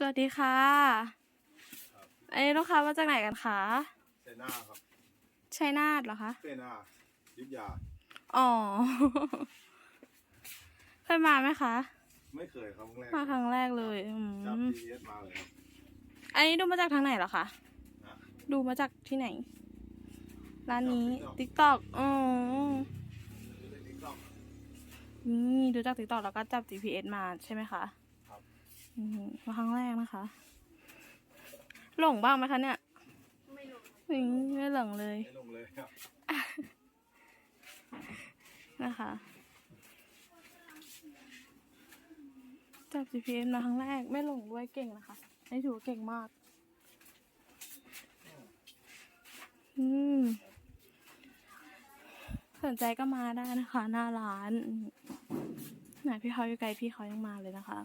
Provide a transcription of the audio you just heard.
สวัสดีค่ะ อันนี้ลูกค้ามาจากไหนกันคะเซน่าครับชัยนาทเหรอคะ เซน่ายุทธยา อ๋อ เคยมาไหมคะ ไม่เคยครับครั้งแรกมาครั้งแรกเลยอืจับม GPS มาเลยครับอันนี้ดูมาจากทางไหนเหรอคะ นะดูมาจากที่ไหน ร้านนี้จากติ๊กต็อกอ๋อดูในทิกตอกนี่ดูจากติ๊กต็อกแล้วก็จับ GPS มาใช่ไหมคะครับอื มาครั้งแรกนะคะ หลงบ้างไหมคะเนี่ย ไม่หลงไม่หลงเลย ไม่ลงเลยครับ นะคะ จับ GPS มาครั้งแรก ไม่หลงด้วยเก่งนะคะอันนี่ถือว่าเก่งมาก อืมสนใจก็มาได้นะคะ หน้าร้านไหนพี่เขาอยู่ไกลพี่เขายังมาเลยนะคะ